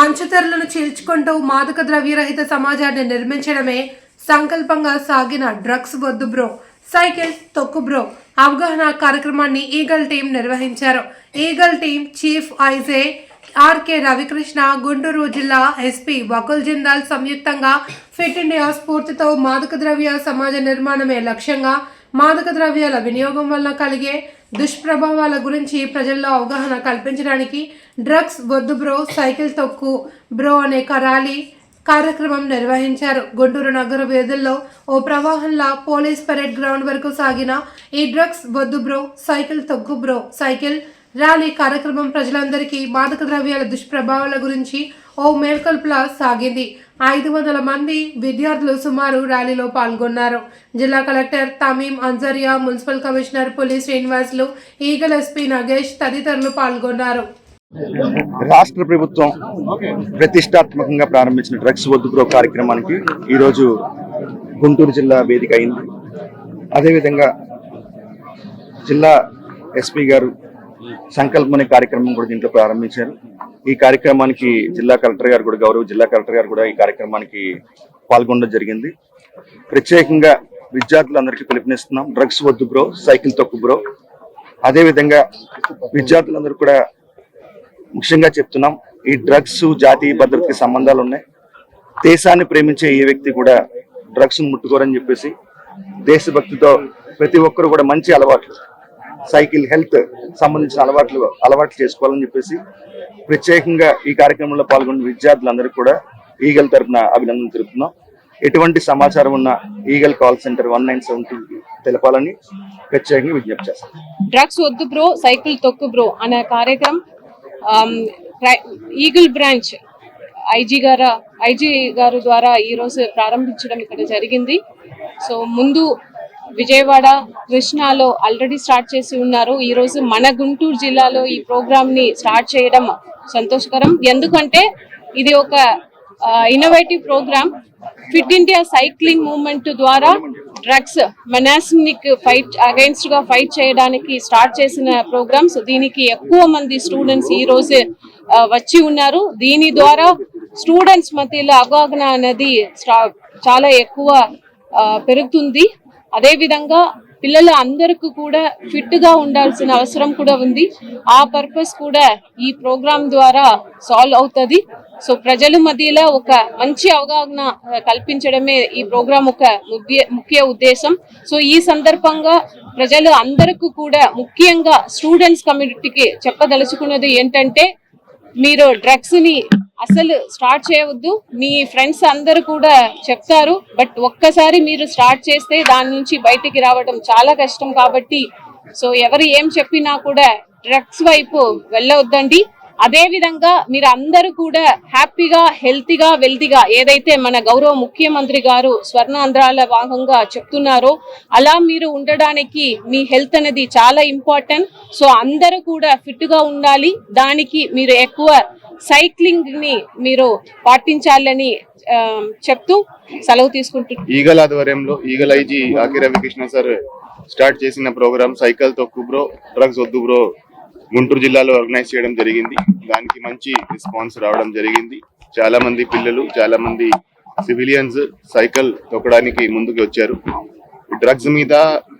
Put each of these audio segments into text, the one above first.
మంచుతెరలను చీల్చుకుంటూ మాదక ద్రవ్యరహిత సమాజాన్ని నిర్మించడమే సంకల్పంగా సాగిన డ్రగ్స్ వద్దు బ్రో. సైకిల్ తొక్కు బ్రో. అవగాహన కార్యక్రమాన్ని ఈగల్ టీం నిర్వహించారు. Eagle team chief IG RK Ravikrishna Guntur జిల్లా ఎస్పీ వకుల్ జిందాల్ సంయుక్తంగా ఫిట్ ఇండియా స్ఫూర్తితో మాదక ద్రవ్య సమాజ నిర్మాణమే లక్ష్యంగా మాదక ద్రవ్యాల వినియోగం వల్ల కలిగే దుష్ప్రభావాల గురించి ప్రజల్లో అవగాహన కల్పించడానికి డ్రగ్స్ వద్దు బ్రో సైకిల్ తొక్కు బ్రో అనే ర్యాలీ కార్యక్రమం నిర్వహించారు. గుంటూరు నగర వీధుల్లో ఓ ప్రవాహంలా పోలీస్ పరేడ్ గ్రౌండ్ వరకు సాగిన ఈ డ్రగ్స్ వద్దు బ్రో సైకిల్ తొక్కు బ్రో సైకిల్ ర్యాలీ కార్యక్రమం ప్రజలందరికీ మాదక ద్రవ్యాల దుష్ప్రభావాల గురించి ఓ మేల్కొల్పులా సాగింది. ఐదు వందల మంది విద్యార్థులు సుమారు ర్యాలీలో పాల్గొన్నారు. జిల్లా collector Tamim Anjaria municipal commissioner Puli Srinivasulu eagle SP Nagesh తదితరులు పాల్గొన్నారు. రాష్ట్ర ప్రభుత్వం ప్రతిష్టాత్మకంగా ప్రారంభించిన డ్రగ్స్ వద్దు కార్యక్రమానికి ఈరోజు గుంటూరు జిల్లా వేదిక అయింది. అదేవిధంగా జిల్లా ఎస్పీ గారు సంకల్పం అనే కార్యక్రమం కూడా దీంట్లో ప్రారంభించారు. ఈ కార్యక్రమానికి జిల్లా కలెక్టర్ గారు కూడా గౌరవ జిల్లా కలెక్టర్ గారు కూడా ఈ కార్యక్రమానికి పాల్గొనడం జరిగింది. ప్రత్యేకంగా విద్యార్థులందరికీ పిలుపునిస్తున్నాం. డ్రగ్స్ వద్దు బ్రో సైకిల్ తొక్కు బ్రో. అదేవిధంగా విద్యార్థులందరూ కూడా ముఖ్యంగా చెప్తున్నాం ఈ డ్రగ్స్ జాతీయ భద్రతకి సంబంధాలు ఉన్నాయి. దేశాన్ని ప్రేమించే ఏ వ్యక్తి కూడా డ్రగ్స్ ముట్టుకోరని చెప్పేసి దేశభక్తితో ప్రతి ఒక్కరు కూడా మంచి అలవాట్లు సైకిల్ హెల్త్ సంబంధించిన అలవాట్లు అలవాట్లు చేసుకోవాలని చెప్పేసి ప్రత్యేకంగా ఈ కార్యక్రమంలో పాల్గొన్న విద్యార్థులందరికీ కూడా ఈగల్ తరపున అభినందన తెలుపుతున్నాం. ఎటువంటి సమాచారం ఉన్న eagle call centre one nine seven two తెలపాలని ప్రత్యేకంగా విజ్ఞప్తి చేస్తాం. డ్రగ్స్ వద్దు బ్రో సైకిల్ తొక్కు బ్రో అనే కార్యక్రమం ఈగల్ బ్రాంచ్ ఐజీ గారు ఐజీ గారు ద్వారా ఈ రోజు ప్రారంభించడం ఇక్కడ జరిగింది. సో ముందు విజయవాడ కృష్ణాలో ఆల్రెడీ స్టార్ట్ చేసి ఉన్నారు. ఈ రోజు మన గుంటూరు జిల్లాలో ఈ ప్రోగ్రామ్ని స్టార్ట్ చేయడం సంతోషకరం. ఎందుకంటే ఇది ఒక innovative programme fit India cycling movement ద్వారా డ్రగ్స్ మెనాస్మిక్ ఫైట్ అగైన్స్ట్గా ఫైట్ చేయడానికి స్టార్ట్ చేసిన ప్రోగ్రామ్స్ దీనికి ఎక్కువ మంది స్టూడెంట్స్ ఈ రోజు వచ్చి ఉన్నారు. దీని ద్వారా స్టూడెంట్స్ మధ్యలో అవగాహన అనేది చాలా ఎక్కువ పెరుగుతుంది. అదే విధంగా పిల్లలు అందరికి కూడా ఫిట్గా ఉండాల్సిన అవసరం కూడా ఉంది. ఆ పర్పస్ కూడా ఈ ప్రోగ్రామ్ ద్వారా సాల్వ్ అవుతుంది. సో ప్రజల మధ్యలో ఒక మంచి అవగాహన కల్పించడమే ఈ ప్రోగ్రాం ఒక ముఖ్య ముఖ్య ఉద్దేశం. సో ఈ సందర్భంగా ప్రజలు అందరికీ కూడా ముఖ్యంగా స్టూడెంట్స్ కమ్యూనిటీకి చెప్పదలుచుకున్నది ఏంటంటే మీరు డ్రగ్స్ని అసలు స్టార్ట్ చేయవద్దు. మీ ఫ్రెండ్స్ అందరూ కూడా చెప్తారు. బట్ ఒక్కసారి మీరు స్టార్ట్ చేస్తే దాని నుంచి బయటికి రావడం చాలా కష్టం కాబట్టి సో ఎవరు ఏం చెప్పినా కూడా డ్రగ్స్ వైపు వెళ్ళవద్దండి. అదే విధంగా మీరు అందరూ కూడా హ్యాపీగా హెల్తీగా వెల్తీగా ఏదైతే మన గౌరవ ముఖ్యమంత్రి గారు స్వర్ణాంధ్రాల భాగంగా చెప్తున్నారో అలా మీరు ఉండడానికి మీ హెల్త్ అనేది చాలా ఇంపార్టెంట్. సో అందరూ కూడా ఫిట్గా ఉండాలి. దానికి మీరు ఎక్కువ సైక్లింగ్ని మీరు పాటించాలని చెప్తూ సెలవు తీసుకుంటున్నారు ఈగల్ ఆధ్వర్యంలో eagle IG Ake Ravikrishna sir start చేసిన ప్రోగ్రామ్ సైకిల్ తొక్కు బ్రో డ్రగ్స్ వద్దు బ్రో గుంటూరు జిల్లాలో ఆర్గనైజ్ చేయడం జరిగింది. దానికి మంచి రెస్పాన్స్ రావడం జరిగింది. చాలా మంది పిల్లలు చాలా మంది సివిలియన్స్ సైకిల్ తొక్కడానికి ముందుకు వచ్చారు. డ్రగ్స్ మీద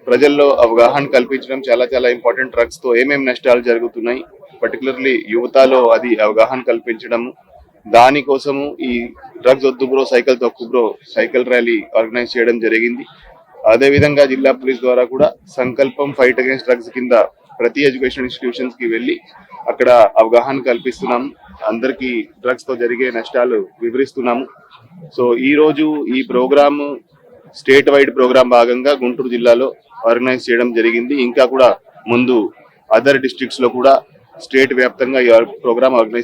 ప్రజల్లో అవగాహన కల్పించడం చాలా చాలా ఇంపార్టెంట్. డ్రగ్స్తో ఏమేమి నష్టాలు జరుగుతున్నాయి పర్టికులర్లీ యువతలో అది అవగాహన కల్పించడము. దానికోసము ఈ డ్రగ్స్ వద్దు బ్రో సైకిల్ తొక్కు బ్రో సైకిల్ ర్యాలీ ఆర్గనైజ్ చేయడం జరిగింది. అదే విధంగా జిల్లా పోలీస్ ద్వారా కూడా సంకల్పం ఫైట్ అగైన్స్ డ్రగ్స్ కింద ప్రతి ఎడ్యుకేషన్ ఇన్స్టిట్యూషన్స్కి వెళ్ళి అక్కడ అవగాహన కల్పిస్తున్నాం అందరికీ డ్రగ్స్తో జరిగే నష్టాలు వివరిస్తున్నాము. సో ఈ రోజు ఈ ప్రోగ్రామ్ స్టేట్ వైడ్ ప్రోగ్రామ్ భాగంగా గుంటూరు జిల్లాలో ఆర్గనైజ్ చేయడం జరిగింది. ఇంకా కూడా ముందు అదర్ డిస్ట్రిక్ట్స్లో కూడా స్టేట్ వ్యాప్తంగా ఈ ప్రోగ్రామ్ ఆర్గనైజ్